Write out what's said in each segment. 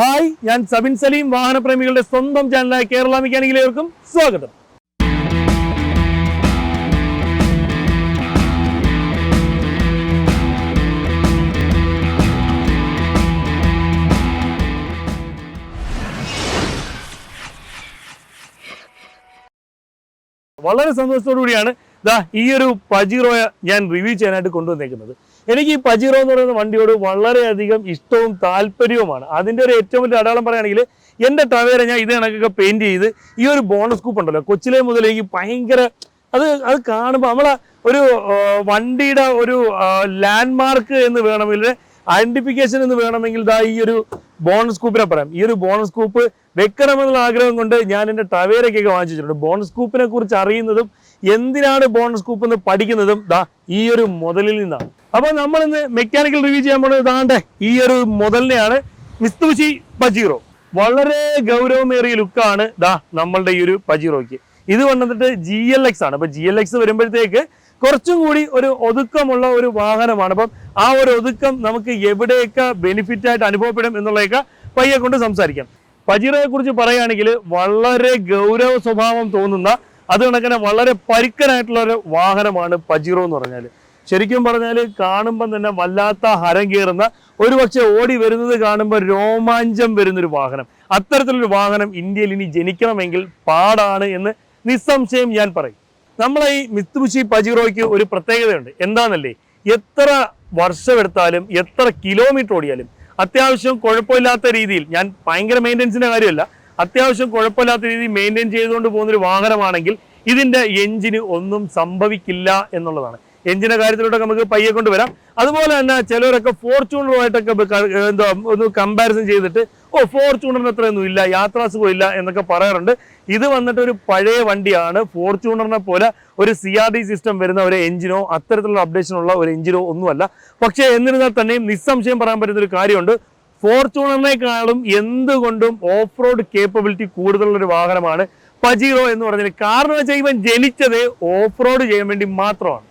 Hi ഞാൻ സബിൻ സലീം വാഹനപ്രേമികളുടെ സ്വന്തം ചാനലായ കേരള മെക്കാനിക്കിലേവർക്കും സ്വാഗതം. വളരെ സന്തോഷത്തോടു കൂടിയാണ് ദാ ഈ ഒരു പജീറോയെ ഞാൻ റിവ്യൂ ചെയ്യാനായിട്ട് കൊണ്ടുവന്നേക്കുന്നത്. എനിക്ക് ഈ പജീറോ എന്ന് പറയുന്ന വണ്ടിയോട് വളരെയധികം ഇഷ്ടവും താല്പര്യവുമാണ്. അതിന്റെ ഒരു ഏറ്റവും വലിയ അടയാളം പറയുകയാണെങ്കിൽ എന്റെ ടവേര ഞാൻ ഇത് കണക്കൊക്കെ പെയിന്റ് ചെയ്ത് ഈ ഒരു ബോണസ് കൂപ്പ് ഉണ്ടല്ലോ. കൊച്ചിലെ മുതൽ എനിക്ക് ഭയങ്കര അത് അത് കാണുമ്പോൾ നമ്മളെ ഒരു വണ്ടിയുടെ ഒരു ലാൻഡ് മാർക്ക് എന്ന് വേണമെങ്കിൽ ഐഡന്റിഫിക്കേഷൻ എന്ന് വേണമെങ്കിൽ ദാ ഈ ഒരു ബോണസ് കൂപ്പിനെ പറയാം. ഈ ഒരു ബോണസ് കൂപ്പ് വെക്കണമെന്നുള്ള ആഗ്രഹം കൊണ്ട് ഞാൻ എന്റെ ടവേരയ്ക്കൊക്കെ വാങ്ങിച്ചിട്ടുണ്ട് ബോണസ് കൂപ്പിനെ കുറിച്ച് അറിയുന്നതും എന്തിനാണ് ബോണസ് കൂപ്പ് എന്ന് പഠിക്കുന്നതും ദാ ഈ ഒരു മുതലിൽ നിന്നാണ്. അപ്പോൾ നമ്മൾ ഇന്ന് മെക്കാനിക്കൽ റിവ്യൂ ചെയ്യാൻ പോകുന്നത് ദാണ്ടെ ഈ ഒരു മുതലിനെയാണ് മിസ്തുഷി പജീറോ. വളരെ ഗൗരവമേറിയ ലുക്കാണ് ദാ നമ്മളുടെ ഈ ഒരു പജീറോയ്ക്ക്. ഇത് വന്നിട്ട് ജി എൽ എക്സ് ആണ്. അപ്പൊ ജി എൽ എക്സ് വരുമ്പോഴത്തേക്ക് കുറച്ചും കൂടി ഒരു ഒതുക്കമുള്ള ഒരു വാഹനമാണ്. അപ്പം ആ ഒരു ഒതുക്കം നമുക്ക് എവിടെയൊക്കെ ബെനിഫിറ്റ് ആയിട്ട് അനുഭവപ്പെടും എന്നുള്ളതൊക്കെ പയ്യെ കൊണ്ട് സംസാരിക്കാം. പജീറോയെ കുറിച്ച് പറയുകയാണെങ്കിൽ വളരെ ഗൗരവ സ്വഭാവം തോന്നുന്ന അത് കണക്കിന് വളരെ പരുക്കനായിട്ടുള്ള ഒരു വാഹനമാണ് പജിറോ എന്ന് പറഞ്ഞാൽ ശരിക്കും പറഞ്ഞാൽ കാണുമ്പം തന്നെ വല്ലാത്ത ഹരം കയറുന്ന ഒരു പക്ഷെ ഓടി വരുന്നത് കാണുമ്പോൾ രോമാഞ്ചം വരുന്നൊരു വാഹനം. അത്തരത്തിലൊരു വാഹനം ഇന്ത്യയിൽ ഇനി ജനിക്കണമെങ്കിൽ പാടാണ് എന്ന് നിസ്സംശയം ഞാൻ പറയും. നമ്മളെ ഈ മിസ്തുബുഷി പജിറോയ്ക്ക് ഒരു പ്രത്യേകതയുണ്ട്. എന്താണെന്നല്ലേ എത്ര വർഷമെടുത്താലും എത്ര കിലോമീറ്റർ ഓടിയാലും അത്യാവശ്യം കുഴപ്പമില്ലാത്ത രീതിയിൽ ഞാൻ ഭയങ്കര മെയിന്റനൻസിന്റെ കാര്യമല്ല അത്യാവശ്യം കുഴപ്പമില്ലാത്ത രീതിയിൽ മെയിന്റെയിൻ ചെയ്തുകൊണ്ട് പോകുന്നൊരു വാഹനമാണെങ്കിൽ ഇതിന്റെ എഞ്ചിന് ഒന്നും സംഭവിക്കില്ല എന്നുള്ളതാണ്. എഞ്ചിന്റെ കാര്യത്തിലോട്ടൊക്കെ നമുക്ക് പയ്യെ കൊണ്ടുവരാം അതുപോലെ തന്നെ ചിലരൊക്കെ ഫോർച്യൂണറുമായിട്ടൊക്കെ എന്തോ ഒന്ന് കമ്പാരിസൺ ചെയ്തിട്ട് ഓ ഫോർച്യൂണറിന് അത്രയൊന്നും ഇല്ല യാത്രാസുഖം ഇല്ല എന്നൊക്കെ പറയാറുണ്ട്. ഇത് വന്നിട്ട് ഒരു പഴയ വണ്ടിയാണ്. ഫോർച്യൂണറിനെ പോലെ ഒരു സി ആർ ഡി സിസ്റ്റം വരുന്ന ഒരു എഞ്ചിനോ അത്തരത്തിലുള്ള അപ്ഡേഷനുള്ള ഒരു എഞ്ചിനോ ഒന്നുമല്ല. പക്ഷേ എന്നിരുന്നാൽ തന്നെയും നിസ്സംശയം പറയാൻ പറ്റുന്ന ഒരു കാര്യമുണ്ട്. ഫോർച്യൂണറിനേക്കാളും എന്തുകൊണ്ടും ഓഫ് റോഡ് കേപ്പബിലിറ്റി കൂടുതലുള്ള ഒരു വാഹനമാണ് പജീറോ എന്ന് പറഞ്ഞാൽ കാരണം വെച്ചാൽ ഇവൻ ജനിച്ചത് ഓഫ് റോഡ് ചെയ്യാൻ വേണ്ടി മാത്രമാണ്.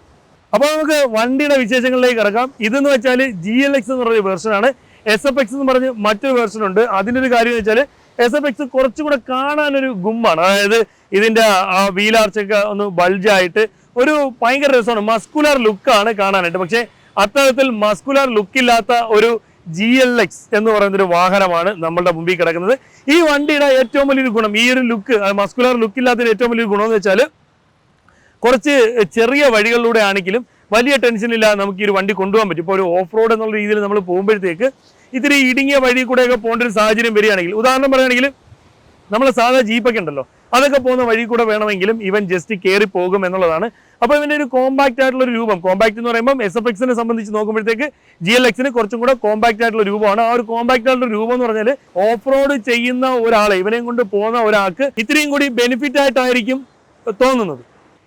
അപ്പോൾ നമുക്ക് വണ്ടിയുടെ വിശേഷങ്ങളിലേക്ക് കിടക്കാം. ഇതെന്ന് വെച്ചാൽ ജി എൽ എക്സ് എന്ന് പറഞ്ഞ വെർഷനാണ് എസ് എഫ് എക്സ് എന്ന് പറഞ്ഞ് മറ്റൊരു വേർഷൻ ഉണ്ട്. അതിന്റെ ഒരു കാര്യം എന്ന് വെച്ചാൽ എസ് എഫ് എക്സ് കുറച്ചും കൂടെ കാണാനൊരു ഗുമ്മാണ്. അതായത് ഇതിന്റെ ആ വീലാർച്ചൊക്കെ ഒന്ന് ബൾജായിട്ട് ഒരു ഭയങ്കര രസമാണ്. മസ്കുലർ ലുക്കാണ് കാണാനായിട്ട്. പക്ഷേ അത്തരത്തിൽ മസ്കുലർ ലുക്കില്ലാത്ത ഒരു ജി എൽ എക്സ് എന്ന് പറയുന്ന ഒരു വാഹനമാണ് നമ്മളുടെ മുമ്പിൽ കിടക്കുന്നത്. ഈ വണ്ടിയുടെ ഏറ്റവും വലിയൊരു ഗുണം ഈ ഒരു ലുക്ക് മസ്കുലർ ലുക്കില്ലാത്തതിന് ഏറ്റവും വലിയൊരു ഗുണം എന്ന് വെച്ചാൽ കുറച്ച് ചെറിയ വഴികളിലൂടെ ആണെങ്കിലും വലിയ ടെൻഷൻ ഇല്ലാതെ നമുക്ക് ഈ ഒരു വണ്ടി കൊണ്ടുപോകാൻ പറ്റും. ഇപ്പോൾ ഒരു ഓഫ് റോഡ് എന്നുള്ള രീതിയിൽ നമ്മൾ പോകുമ്പോഴത്തേക്ക് ഇത്തിരി ഇടുങ്ങിയ വഴി കൂടെയൊക്കെ പോകേണ്ട ഒരു സാഹചര്യം വരികയാണെങ്കിൽ ഉദാഹരണം പറയുകയാണെങ്കിൽ നമ്മൾ സാധാ ജീപ്പൊക്കെ ഉണ്ടല്ലോ അതൊക്കെ പോകുന്ന വഴി കൂടെ വേണമെങ്കിലും ഇവൻ ജസ്റ്റ് കയറി പോകും എന്നുള്ളതാണ്. അപ്പോൾ ഇവന്റെ ഒരു കോമ്പാക്റ്റ് ആയിട്ടുള്ള ഒരു രൂപം കോമ്പാക്ട് എന്ന് പറയുമ്പോൾ എസ് എഫ് എക്സിനെ സംബന്ധിച്ച് നോക്കുമ്പോഴത്തേക്ക് ജി എൽ എക്സിന് കുറച്ചും കൂടെ കോമ്പാക്റ്റ് ആയിട്ടുള്ള രൂപമാണ്. ആ ഒരു കോമ്പാക്റ്റ് ആയിട്ടുള്ള രൂപം എന്ന് പറഞ്ഞാൽ ഓഫ് റോഡ് ചെയ്യുന്ന ഒരാളെ ഇവനെയും കൊണ്ട് പോകുന്ന ഒരാൾക്ക് ഇത്രയും കൂടി ബെനിഫിറ്റ് ആയിട്ടായിരിക്കും തോന്നുന്നത്.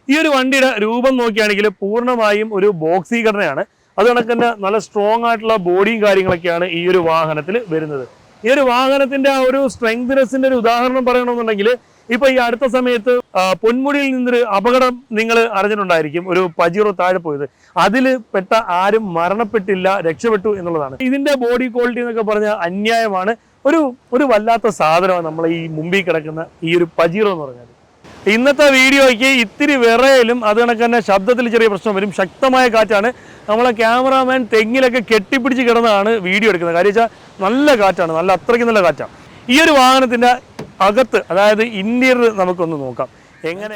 ഈ ഒരു വണ്ടിയുടെ രൂപം നോക്കിയാണെങ്കിൽ പൂർണമായും ഒരു ബോക്സീകരണയാണ് അത് കണക്ക് തന്നെ നല്ല സ്ട്രോങ് ആയിട്ടുള്ള ബോഡിയും കാര്യങ്ങളൊക്കെയാണ് ഈ ഒരു വാഹനത്തിൽ വരുന്നത്. ഈ ഒരു വാഹനത്തിന്റെ ആ ഒരു സ്ട്രെങ്ത്നെസിന്റെ ഒരു ഉദാഹരണം പറയണമെന്നുണ്ടെങ്കിൽ ഇപ്പൊ ഈ അടുത്ത സമയത്ത് പൊന്മുടിയിൽ നിന്നൊരു അപകടം നിങ്ങൾ അറിഞ്ഞിട്ടുണ്ടായിരിക്കും. ഒരു പജീറോ താഴെ പോയത്. അതിൽ പെട്ട ആരും മരണപ്പെട്ടില്ല രക്ഷപ്പെട്ടു എന്നുള്ളതാണ്. ഇതിന്റെ ബോഡി ക്വാളിറ്റി എന്നൊക്കെ പറഞ്ഞാൽ അന്യായമാണ്. ഒരു ഒരു വല്ലാത്ത സാധനമാണ് നമ്മൾ ഈ മുമ്പിൽ കിടക്കുന്ന ഈ ഒരു പജീറോ എന്ന് പറഞ്ഞാൽ ഇന്നത്തെ വീഡിയോയ്ക്ക് ഇത്തിരി വിറയലും അത് കണക്ക് തന്നെ ശബ്ദത്തിൽ ചെറിയ പ്രശ്നം വരും. ശക്തമായ കാറ്റാണ്. നമ്മളെ ക്യാമറാമാൻ തെങ്ങിലൊക്കെ കെട്ടിപ്പിടിച്ച് കിടന്നാണ് വീഡിയോ എടുക്കുന്നത്. കാര്യം വെച്ചാൽ നല്ല കാറ്റാണ്. നല്ല അത്രയ്ക്ക് നല്ല കാറ്റാണ് ഈ ഒരു വാഹനത്തിന്റെ അകത്ത് അതായത് ഇന്റീരിയർ നമുക്കൊന്ന് നോക്കാം. എങ്ങനെ.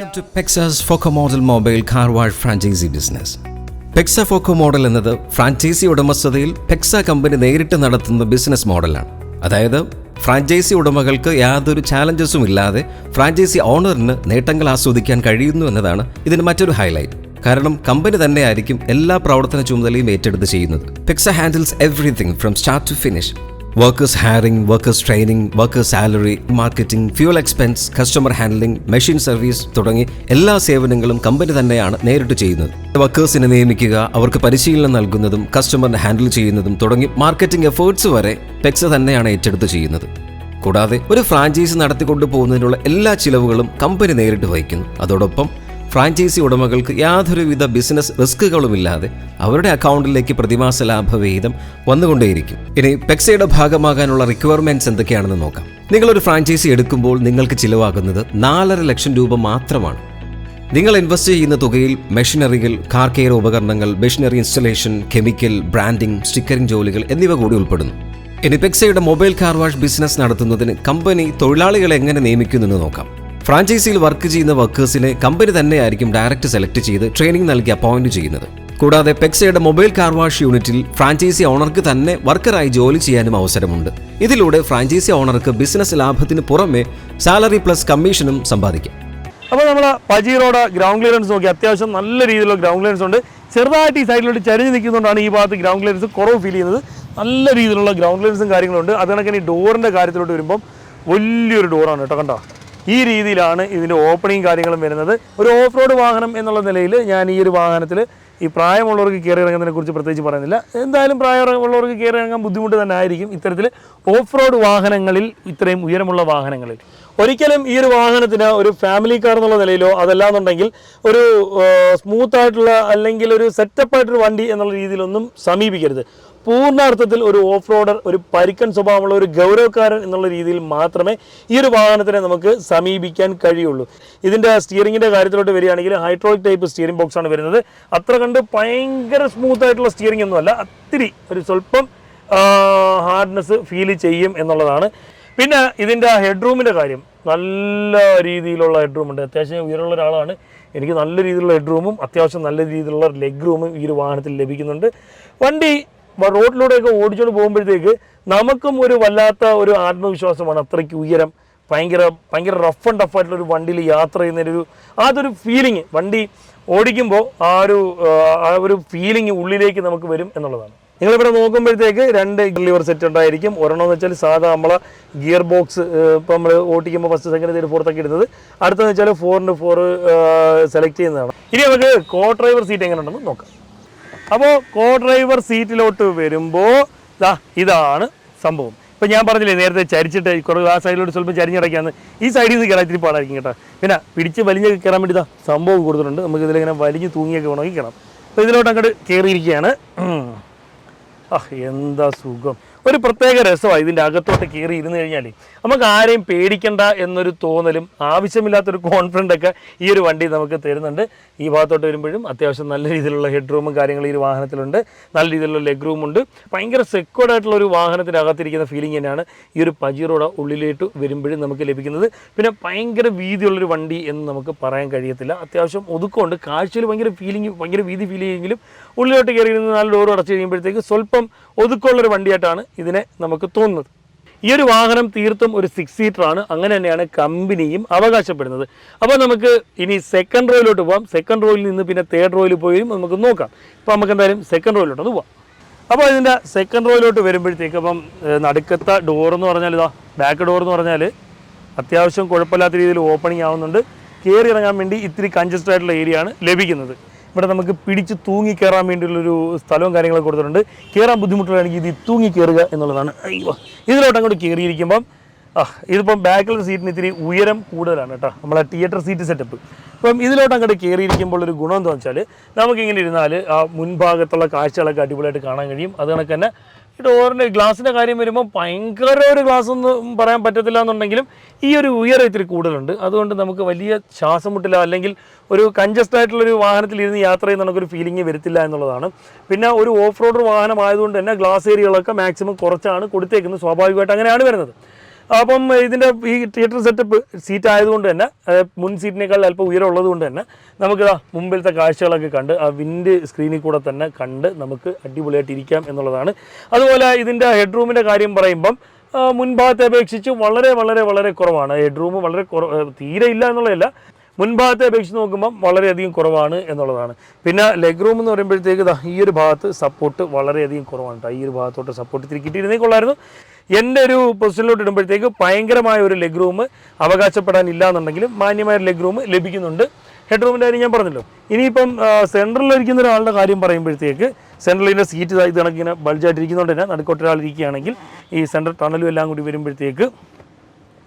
പെക്സ ഫോക്കോ മോഡൽ എന്നത് ഫ്രാഞ്ചൈസി ഉടമസ്ഥതയിൽ പെക്സ കമ്പനി നേരിട്ട് നടത്തുന്ന ബിസിനസ് മോഡലാണ് അതായത് ഫ്രാഞ്ചൈസി ഉടമകൾക്ക് യാതൊരു ചാലഞ്ചസും ഇല്ലാതെ ഫ്രാഞ്ചൈസി ഓണറിന് നേട്ടങ്ങൾ ആസ്വദിക്കാൻ കഴിയുന്നു എന്നതാണ് ഇതിന് മറ്റൊരു ഹൈലൈറ്റ് കാരണം കമ്പനി തന്നെയായിരിക്കും എല്ലാ പ്രവർത്തന ചുമതലയും ഏറ്റെടുത്ത് ചെയ്യുന്നത്. Pexa handles everything from start to finish workers hiring workers training workers salary marketing fuel expense customer handling machine service തുടങ്ങി എല്ലാ സേവനങ്ങളും കമ്പനി തന്നെയാണ് നേരിട്ട് ചെയ്യുന്നത്. വർക്കേഴ്സിനെ നിയമിക്കുക അവർക്ക് പരിശീലനം നൽകുന്നതും കസ്റ്റമറിനെ ഹാൻഡിൽ ചെയ്യുന്നതും തുടങ്ങി മാർക്കറ്റിംഗ് എഫേർട്സ് വരെ പെക്സ തന്നെയാണ് ഏറ്റെടുത്ത് ചെയ്യുന്നത്. കൂടാതെ ഒരു ഫ്രാഞ്ചൈസി നടത്തിക്കൊണ്ടു പോകുന്നതിനുള്ള എല്ലാ ചിലവുകളും കമ്പനി നേരിട്ട് വഹിക്കുന്നു. അതോടൊപ്പം ഫ്രാഞ്ചൈസി ഉടമകൾക്ക് യാതൊരുവിധ ബിസിനസ് റിസ്കുകളുമില്ലാതെ അവരുടെ അക്കൗണ്ടിലേക്ക് പ്രതിമാസ ലാഭവിഹിതം വന്നുകൊണ്ടേയിരിക്കും. ഇനി പെക്സയുടെ ഭാഗമാകാനുള്ള റിക്വയർമെന്റ്സ് എന്തൊക്കെയാണെന്ന് നോക്കാം. നിങ്ങളൊരു ഫ്രാഞ്ചൈസി എടുക്കുമ്പോൾ നിങ്ങൾക്ക് ചിലവാകുന്നത് നാലര ലക്ഷം രൂപ മാത്രമാണ്. നിങ്ങൾ ഇൻവെസ്റ്റ് ചെയ്യുന്ന തുകയിൽ മെഷീനറികൾ കാർ കെയർ ഉപകരണങ്ങൾ machinery installation chemical branding stickering ജോലികൾ എന്നിവ കൂടി ഉൾപ്പെടുന്നു. ഇനി പെക്സയുടെ മൊബൈൽ കാർ വാഷ് ബിസിനസ് നടത്തുന്നതിന് കമ്പനി തൊഴിലാളികളെ എങ്ങനെ നിയമിക്കുന്നെന്ന് നോക്കാം. ഫ്രാഞ്ചൈസിയിൽ വർക്ക് ചെയ്യുന്ന വർക്കേഴ്സിനെ കമ്പനി തന്നെയായിരിക്കും ഡയറക്റ്റ് സെലക്ട് ചെയ്ത് ട്രെയിനിങ് നൽകി അപ്പോയിന്റ് ചെയ്യുന്നത്. കൂടാതെ പെക്സയുടെ മൊബൈൽ കാർ വാഷ് യൂണിറ്റിൽ ഫ്രാഞ്ചൈസി ഓണർക്ക് തന്നെ വർക്കറായി ജോലി ചെയ്യാനും അവസരമുണ്ട്. ഇതിലൂടെ ഫ്രാഞ്ചൈസി ഓണർക്ക് ബിസിനസ് ലാഭത്തിന് പുറമെ സാലറി പ്ലസ് കമ്മീഷനും സമ്പാദിക്കാം. അപ്പോൾ നമ്മൾ പജീറോടെ ഗ്രൗണ്ട് ക്ലിയറൻസ് നോക്കി. അത്യാവശ്യം നല്ല രീതിയിലുള്ള ഗ്രൗണ്ട് ക്ലിയറൻസ് ഉണ്ട്. ചെറുതായിട്ട് ഈ സൈഡിലോട്ട് ചരിഞ്ഞ് നിൽക്കുന്നതുകൊണ്ടാണ് ഈ ഭാഗത്ത് ഗ്രൗണ്ട് ക്ലിയറൻസ് കുറവ് ഫീൽ ചെയ്യുന്നത്. നല്ല രീതിയിലുള്ള ഗ്രൗണ്ട് ക്ലിയറൻസും കാര്യങ്ങളുണ്ട്. അത് കണക്കിന് ഡോറിന്റെ കാര്യത്തിലോട്ട് വരുമ്പം വലിയൊരു ഡോറാണ് കേട്ടോ കണ്ടോ? ഈ രീതിയിലാണ് ഇതിന്റെ ഓപ്പണിങ് കാര്യങ്ങളും വരുന്നത്. ഒരു ഓഫ് റോഡ് വാഹനം എന്നുള്ള നിലയിൽ ഞാൻ ഈ ഒരു വാഹനത്തിൽ ഈ പ്രായമുള്ളവർക്ക് കയറി ഇറങ്ങുന്നതിനെ കുറിച്ച് പ്രത്യേകിച്ച് പറയുന്നില്ല. എന്തായാലും പ്രായമുള്ളവർക്ക് കയറി ഇറങ്ങാൻ ബുദ്ധിമുട്ട് തന്നെ ആയിരിക്കും ഇത്തരത്തിൽ ഓഫ് റോഡ് വാഹനങ്ങളിൽ ഇത്രയും ഉയരമുള്ള വാഹനങ്ങളിൽ. ഒരിക്കലും ഈ ഒരു വാഹനത്തിന് ഒരു ഫാമിലി കാർ എന്നുള്ള നിലയിലോ അതല്ലാന്നുണ്ടെങ്കിൽ ഒരു സ്മൂത്ത് ആയിട്ടുള്ള അല്ലെങ്കിൽ ഒരു സെറ്റപ്പ് ആയിട്ടൊരു വണ്ടി എന്നുള്ള രീതിയിലൊന്നും സമീപിക്കരുത്. പൂർണാർത്ഥത്തിൽ ഒരു ഓഫ് റോഡർ ഒരു പരിക്കൻ സ്വഭാവമുള്ള ഒരു ഗൗരവക്കാരൻ എന്നുള്ള രീതിയിൽ മാത്രമേ ഈ ഒരു വാഹനത്തിനെ നമുക്ക് സമീപിക്കാൻ കഴിയുള്ളൂ. ഇതിന്റെ സ്റ്റിയറിങ്ങിന്റെ കാര്യത്തിലോട്ട് വരികയാണെങ്കിൽ ഹൈഡ്രോളിക് ടൈപ്പ് സ്റ്റിയറിംഗ് ബോക്സ് ആണ് വരുന്നത്. അത്ര കണ്ട് ഭയങ്കര സ്മൂത്ത് ആയിട്ടുള്ള സ്റ്റിയറിംഗ് ഒന്നുമല്ല അത്തിരി ഒരു സ്വല്പം ഹാർഡ്നെസ് ഫീൽ ചെയ്യും എന്നുള്ളതാണ്. പിന്നെ ഇതിന്റെ ഹെഡ് റൂമിന്റെ കാര്യം നല്ല രീതിയിലുള്ള ഹെഡ് റൂമുണ്ട് അത്യാവശ്യം ഉയരമുള്ള ഒരാളാണ്. എനിക്ക് നല്ല രീതിയിലുള്ള ഹെഡ് റൂമും അത്യാവശ്യം നല്ല രീതിയിലുള്ള ലെഗ് റൂമും ഈ ഒരു വാഹനത്തിൽ ലഭിക്കുന്നുണ്ട്. വണ്ടി റോഡിലൂടെയൊക്കെ ഓടിച്ചുകൊണ്ട് പോകുമ്പോഴത്തേക്ക് നമുക്കും ഒരു വല്ലാത്ത ഒരു ആത്മവിശ്വാസമാണ്. അത്രയ്ക്ക് ഉയരം ഭയങ്കര ഭയങ്കര റഫ് ആൻഡ് ടഫ് ആയിട്ടുള്ള ഒരു വണ്ടിയിൽ യാത്ര ചെയ്യുന്നതിന്റെ ഒരു അതൊരു ഫീലിംഗ് വണ്ടി ഓടിക്കുമ്പോൾ ആ ഒരു ആ, ഒരു ഫീലിംഗ് ഉള്ളിലേക്ക് നമുക്ക് വരും എന്നുള്ളതാണ്. നിങ്ങളിവിടെ നോക്കുമ്പോഴത്തേക്ക് രണ്ട് ലിവർ സെറ്റ് ഉണ്ടായിരിക്കും. ഒരെണ്ണം വെച്ചാൽ സാധാ നമ്മളെ ഗിയർ ബോക്സ് ഇപ്പോൾ നമ്മൾ ഓടിക്കുമ്പോൾ ഫസ്റ്റ് സെക്കൻഡ് തേർഡ് ഫോർത്ത് ഒക്കെ ഇടുന്നത്. അടുത്തെന്ന് വെച്ചാൽ ഫോറിന്റെ ഫോർ സെലക്ട് ചെയ്യുന്നതാണ്. ഇനി നമുക്ക് കോ ഡ്രൈവർ സീറ്റ് എങ്ങനെ ഉണ്ടെന്ന് നോക്കാം. അപ്പോൾ കോ ഡ്രൈവർ സീറ്റിലോട്ട് വരുമ്പോൾ ദാ ഇതാണ് സംഭവം. ഇപ്പം ഞാൻ പറഞ്ഞില്ലേ നേരത്തെ ചരിച്ചിട്ട് കുറേ ആ സൈഡിലോട്ട് സ്വല്പം ചരിഞ്ഞിടയ്ക്കാന്ന് ഈ സൈഡിൽ നിന്ന് കയറാൻ ഇത്തിരി പാടായിരിക്കും കേട്ടോ. പിന്നെ പിടിച്ച് വലിഞ്ഞൊക്കെ കയറാൻ വേണ്ടി സംഭവം കൊടുത്തിട്ടുണ്ട്. നമുക്ക് ഇതിലിങ്ങനെ വലിഞ്ഞ് തൂങ്ങിയൊക്കെ വേണമെങ്കിൽ കയറാം അപ്പോൾ ഇതിലോട്ട് അങ്ങോട്ട് കയറിയിരിക്കുകയാണ്. ആ എന്താ സുഖം. ഒരു പ്രത്യേക രസമാണ് ഇതിന്റെ അകത്തോട്ട് കയറി ഇരുന്ന് കഴിഞ്ഞാൽ നമുക്ക് ആരെയും പേടിക്കണ്ട എന്നൊരു തോന്നലും ആവശ്യമില്ലാത്തൊരു കോൺഫിഡന്റൊക്കെ ഈ ഒരു വണ്ടി നമുക്ക് തരുന്നുണ്ട്. ഈ ഭാഗത്തോട്ട് വരുമ്പോഴും അത്യാവശ്യം നല്ല രീതിയിലുള്ള ഹെഡ് റൂമും കാര്യങ്ങളും ഈ ഒരു വാഹനത്തിലുണ്ട്. നല്ല രീതിയിലുള്ള ലെഗ് റൂമുണ്ട് ഭയങ്കര സെക്യൂർഡ് ആയിട്ടുള്ള ഒരു വാഹനത്തിനകത്തിരിക്കുന്ന ഫീലിംഗ് തന്നെയാണ് ഈ ഒരു പജീറോടെ ഉള്ളിലേട്ട് വരുമ്പോഴും നമുക്ക് ലഭിക്കുന്നത്. പിന്നെ ഭയങ്കര വീതിയുള്ളൊരു വണ്ടി എന്ന് നമുക്ക് പറയാൻ കഴിയത്തില്ല. അത്യാവശ്യം ഒതുക്കമുണ്ട്. കാഴ്ചയിൽ ഭയങ്കര ഫീലിംഗ് ഭയങ്കര വീതി ഫീൽ ചെയ്യുമെങ്കിലും ഉള്ളിലോട്ട് കയറി ഇരുന്ന് നാല് ഡോർ അടച്ചു കഴിയുമ്പോഴത്തേക്ക് സ്വല്പം ഒതുക്കമുള്ളൊരു വണ്ടിയായിട്ടാണ് ഇതിനെ നമുക്ക് തോന്നുന്നത്. ഈ ഒരു വാഹനം തീർത്തും ഒരു സിക്സ് സീറ്റർ ആണ്. അങ്ങനെ തന്നെയാണ് കമ്പനിയും അവകാശപ്പെടുന്നത്. അപ്പോൾ നമുക്ക് ഇനി സെക്കൻഡ് റോയിലോട്ട് പോകാം സെക്കൻഡ് റോയിൽ നിന്ന് പിന്നെ തേർഡ് റോയിൽ പോയി നമുക്ക് നോക്കാം. ഇപ്പോൾ നമുക്ക് എന്തായാലും സെക്കൻഡ് റോയിലോട്ടൊന്ന് പോവാം. അപ്പോൾ ഇതിന്റെ സെക്കൻഡ് റോയിലോട്ട് വരുമ്പോഴത്തേക്ക് അപ്പം നടുക്കത്ത ഡോർ എന്ന് പറഞ്ഞാൽ ഇതാ ബാക്ക് ഡോർ എന്ന് പറഞ്ഞാൽ അത്യാവശ്യം കുഴപ്പമില്ലാത്ത രീതിയിൽ ഓപ്പണിംഗ് ആവുന്നുണ്ട്. കയറി ഇറങ്ങാൻ വേണ്ടി ഇത്തിരി കൺജസ്റ്റഡ് ആയിട്ടുള്ള ഏരിയ ആണ് ലഭിക്കുന്നത്. ഇവിടെ നമുക്ക് പിടിച്ച് തൂങ്ങി കയറാൻ വേണ്ടിയുള്ളൊരു സ്ഥലവും കാര്യങ്ങളൊക്കെ കൊടുത്തിട്ടുണ്ട്. കയറാൻ ബുദ്ധിമുട്ടുള്ളതാണെങ്കിൽ ഇത് തൂങ്ങി കയറുക എന്നുള്ളതാണ്. അയ്യോ ഇതിലോട്ട് അങ്ങോട്ട് കയറിയിരിക്കുമ്പം ആ ഇതിപ്പം ബാക്കിലെ സീറ്റിന് ഇത്തിരി ഉയരം കൂടുതലാണ് കേട്ടോ. നമ്മളെ തിയേറ്റർ സീറ്റ് സെറ്റപ്പ് അപ്പം ഇതിലോട്ട് അങ്ങോട്ട് കയറിയിരിക്കുമ്പോൾ ഒരു ഗുണം എന്താണെന്ന് വെച്ചാൽ നമുക്കിങ്ങനെ ഇരുന്നാൽ ആ മുൻഭാഗത്തുള്ള കാഴ്ചകളൊക്കെ അടിപൊളിയായിട്ട് കാണാൻ കഴിയും. അത് കണക്ക് തന്നെ ഈ ഡോറിന്റെ ഗ്ലാസിന്റെ കാര്യം വരുമ്പോൾ ഭയങ്കര ഒരു ഗ്ലാസ് ഒന്നും പറയാൻ പറ്റത്തില്ല എന്നുണ്ടെങ്കിലും ഈ ഒരു ഉയരം ഇത്തിരി കൂടുതലുണ്ട്. അതുകൊണ്ട് നമുക്ക് വലിയ ശ്വാസം മുട്ടില്ല. അല്ലെങ്കിൽ ഒരു കൺജസ്റ്റ് ആയിട്ടുള്ള ഒരു വാഹനത്തിൽ ഇരുന്ന് യാത്ര ചെയ്യുന്ന നമുക്കൊരു ഫീലിംഗ് വരത്തില്ല എന്നുള്ളതാണ്. പിന്നെ ഒരു ഓഫ് റോഡ് വാഹനം ആയതുകൊണ്ട് തന്നെ ഗ്ലാസ് ഏരിയകളൊക്കെ മാക്സിമം കുറച്ചാണ് കൊടുത്തേക്കുന്നത്. സ്വാഭാവികമായിട്ട് അങ്ങനെയാണ് വരുന്നത്. അപ്പം ഇതിന്റെ ഈ തിയേറ്റർ സെറ്റപ്പ് സീറ്റ് ആയതുകൊണ്ട് തന്നെ മുൻ സീറ്റിനേക്കാൾ അല്പം ഉയരം ഉള്ളത് കൊണ്ട് തന്നെ നമുക്ക് മുമ്പിലത്തെ കാഴ്ചകളൊക്കെ കണ്ട് ആ വിൻഡ് സ്ക്രീനിൽ കൂടെ തന്നെ കണ്ട് നമുക്ക് അടിപൊളിയായിട്ട് ഇരിക്കാം എന്നുള്ളതാണ്. അതുപോലെ ഇതിന്റെ ഹെഡ് റൂമിന്റെ കാര്യം പറയുമ്പം മുൻഭാഗത്തെ അപേക്ഷിച്ച് വളരെ വളരെ വളരെ കുറവാണ്. ഹെഡ് റൂം വളരെ കുറവ് തീരെ ഇല്ല എന്നുള്ളതല്ല. മുൻഭാഗത്തെ അപേക്ഷിച്ച് നോക്കുമ്പം വളരെയധികം കുറവാണ് എന്നുള്ളതാണ്. പിന്നെ ലെഗ് റൂം എന്ന് പറയുമ്പോഴത്തേക്ക് ഈ ഒരു ഭാഗത്ത് സപ്പോർട്ട് വളരെയധികം കുറവാണ് കേട്ടോ ഈ ഒരു ഭാഗത്തോട്ട് സപ്പോർട്ട് ഇത്തിരി കിട്ടിയിരുന്നേ കൊള്ളായിരുന്നു. എന്റെ ഒരു പൊസിഷനിലോട്ട് ഇടുമ്പോഴത്തേക്ക് ഭയങ്കരമായ ഒരു ലെഗ് റൂം അവകാശപ്പെടാനില്ല എന്നുണ്ടെങ്കിലും മാന്യമായ ഒരു ലെഗ് റൂം ലഭിക്കുന്നുണ്ട് ഹെഡ് റൂമിന്റെ കാര്യം ഞാൻ പറഞ്ഞല്ലോ. ഇനിയിപ്പം സെൻട്രലിൽ ഇരിക്കുന്ന ഒരാളുടെ കാര്യം പറയുമ്പോഴത്തേക്ക് സെൻട്രലിന്റെ സീറ്റ് ഇത് കണക്കിങ്ങനെ ബൾജായിട്ടിരിക്കുന്നതുകൊണ്ട് തന്നെ നടുക്കൊട്ടൊരാളിരിക്കുകയാണെങ്കിൽ ഈ സെൻട്രൽ ടണലും എല്ലാം കൂടി വരുമ്പോഴത്തേക്ക്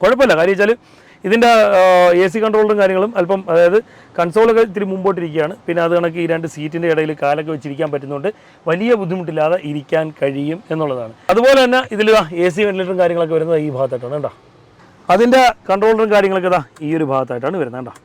കുഴപ്പമില്ല. കാര്യം വെച്ചാൽ ഇതിന്റെ എ സി കൺട്രോളും കാര്യങ്ങളും അല്പം അതായത് കൺസോളൊക്കെ ഇത്തിരി മുമ്പോട്ടിരിക്കുകയാണ്. പിന്നെ അത് കണക്ക് ഈ രണ്ട് സീറ്റിന്റെ ഇടയിൽ കാലൊക്കെ വെച്ചിരിക്കാൻ പറ്റുന്നുണ്ട് വലിയ ബുദ്ധിമുട്ടില്ലാതെ ഇരിക്കാൻ കഴിയും എന്നുള്ളതാണ്. അതുപോലെ തന്നെ ഇതിൽ എ സി വെന്റിലേറ്ററും കാര്യങ്ങളൊക്കെ വരുന്നത് ഈ ഭാഗത്തായിട്ടാണ് കേട്ടോ അതിന്റെ കൺട്രോളറും കാര്യങ്ങളൊക്കെ ഇതാ ഈ ഒരു ഭാഗത്തായിട്ടാണ് വരുന്നത് കേട്ടോ